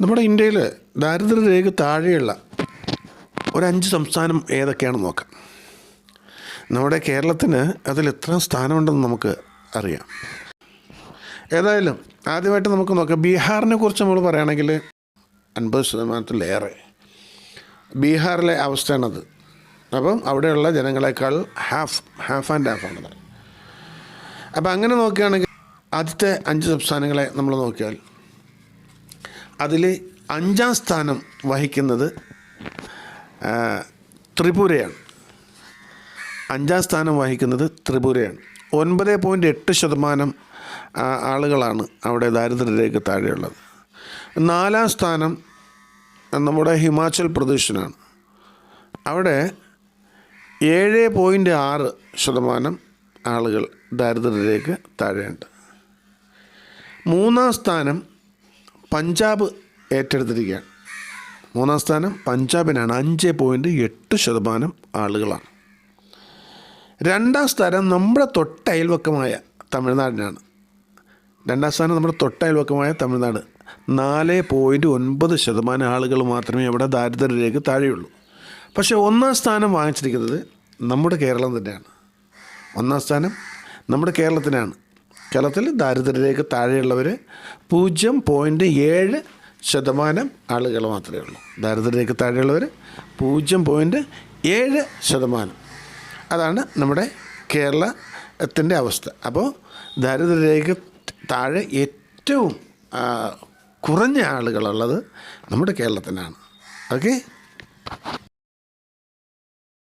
നമ്മുടെ ഇന്ത്യയിൽ ദാരിദ്ര്യരേഖ താഴെയുള്ള ഒരു അഞ്ച് സംസ്ഥാനം ഏതൊക്കെയാണെന്ന് നോക്കാം. നമ്മുടെ കേരളത്തിന് അതിൽ എത്ര സ്ഥാനമുണ്ടെന്ന് നമുക്ക് അറിയാം. ഏതായാലും ആദ്യമായിട്ട് നമുക്ക് നോക്കാം. ബീഹാറിനെ കുറിച്ച് നമ്മൾ പറയുകയാണെങ്കിൽ അൻപത് ശതമാനത്തിലേറെ ബീഹാറിലെ അവസ്ഥയാണത്. അപ്പം അവിടെയുള്ള ജനങ്ങളെക്കാൾ ഹാഫ് ഹാഫ് ആൻഡ് ഹാഫ് ആണത് അപ്പം അങ്ങനെ നോക്കുകയാണെങ്കിൽ ആദ്യത്തെ അഞ്ച് സംസ്ഥാനങ്ങളെ നമ്മൾ നോക്കിയാൽ അതിൽ അഞ്ചാം സ്ഥാനം വഹിക്കുന്നത് ത്രിപുരയാണ്. അഞ്ചാം സ്ഥാനം വഹിക്കുന്നത് ത്രിപുരയാണ്. ഒൻപത് പോയിന്റ് എട്ട് ശതമാനം ആളുകളാണ് അവിടെ ദാരിദ്ര്യരേഖ താഴെയുള്ളത്. നാലാം സ്ഥാനം നമ്മുടെ ഹിമാചൽ പ്രദേശിനാണ്. അവിടെ ഏഴ് പോയിന്റ് ആറ് ശതമാനം ആളുകൾ ദാരിദ്ര്യരേഖ താഴെയുണ്ട്. മൂന്നാം സ്ഥാനം പഞ്ചാബ് ഏറ്റെടുത്തിരിക്കുകയാണ്. മൂന്നാം സ്ഥാനം പഞ്ചാബിനാണ്. അഞ്ച് പോയിന്റ് എട്ട് ശതമാനം ആളുകളാണ്. രണ്ടാം സ്ഥാനം നമ്മുടെ തൊട്ടയൽവക്കമായ തമിഴ്നാടിനാണ്. രണ്ടാം സ്ഥാനം നമ്മുടെ തൊട്ടയൽവക്കമായ തമിഴ്നാട്. നാല് പോയിന്റ് ഒൻപത് ശതമാനം ആളുകൾ മാത്രമേ അവിടെ ദാരിദ്ര്യരേഖ താഴെയുള്ളൂ. പക്ഷേ ഒന്നാം സ്ഥാനം വാങ്ങിച്ചിരിക്കുന്നത് നമ്മുടെ കേരളം തന്നെയാണ്. ഒന്നാം സ്ഥാനം നമ്മുടെ കേരളത്തിനാണ്. കേരളത്തിൽ ദാരിദ്ര്യരേഖ താഴെയുള്ളവർ പൂജ്യം പോയിന്റ് ഏഴ് ശതമാനം ആളുകൾ മാത്രമേ ഉള്ളൂ. ദാരിദ്ര്യരേഖ താഴെയുള്ളവർ പൂജ്യം പോയിന്റ് ഏഴ് ശതമാനം. അതാണ് നമ്മുടെ കേരളത്തിന്റെ അവസ്ഥ. അപ്പോൾ ദാരിദ്ര്യരേഖ താഴെ ഏറ്റവും കുറഞ്ഞ ആളുകളുള്ളത് നമ്മുടെ കേരളത്തിനാണ്. ഓക്കെ?